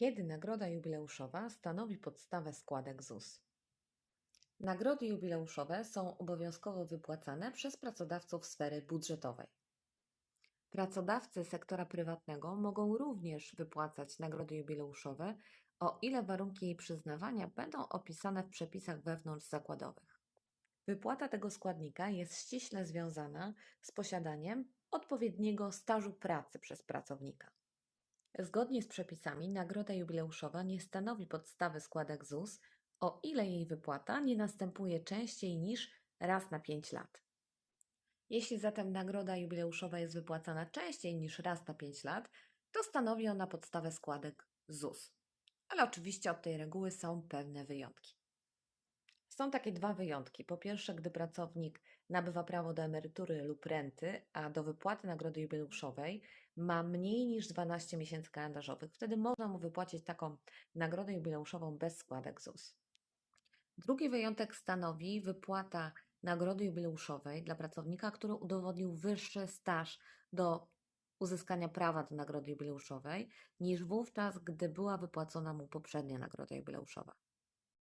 Kiedy nagroda jubileuszowa stanowi podstawę składek ZUS? Nagrody jubileuszowe są obowiązkowo wypłacane przez pracodawców sfery budżetowej. Pracodawcy sektora prywatnego mogą również wypłacać nagrody jubileuszowe, o ile warunki jej przyznawania będą opisane w przepisach wewnątrzzakładowych. Wypłata tego składnika jest ściśle związana z posiadaniem odpowiedniego stażu pracy przez pracownika. Zgodnie z przepisami nagroda jubileuszowa nie stanowi podstawy składek ZUS, o ile jej wypłata nie następuje częściej niż raz na 5 lat. Jeśli zatem nagroda jubileuszowa jest wypłacana częściej niż raz na 5 lat, to stanowi ona podstawę składek ZUS. Ale oczywiście od tej reguły są pewne wyjątki. Są takie dwa wyjątki. Po pierwsze, gdy pracownik nabywa prawo do emerytury lub renty, a do wypłaty nagrody jubileuszowej ma mniej niż 12 miesięcy kalendarzowych. Wtedy można mu wypłacić taką nagrodę jubileuszową bez składek ZUS. Drugi wyjątek stanowi wypłata nagrody jubileuszowej dla pracownika, który udowodnił wyższy staż do uzyskania prawa do nagrody jubileuszowej niż wówczas, gdy była wypłacona mu poprzednia nagroda jubileuszowa.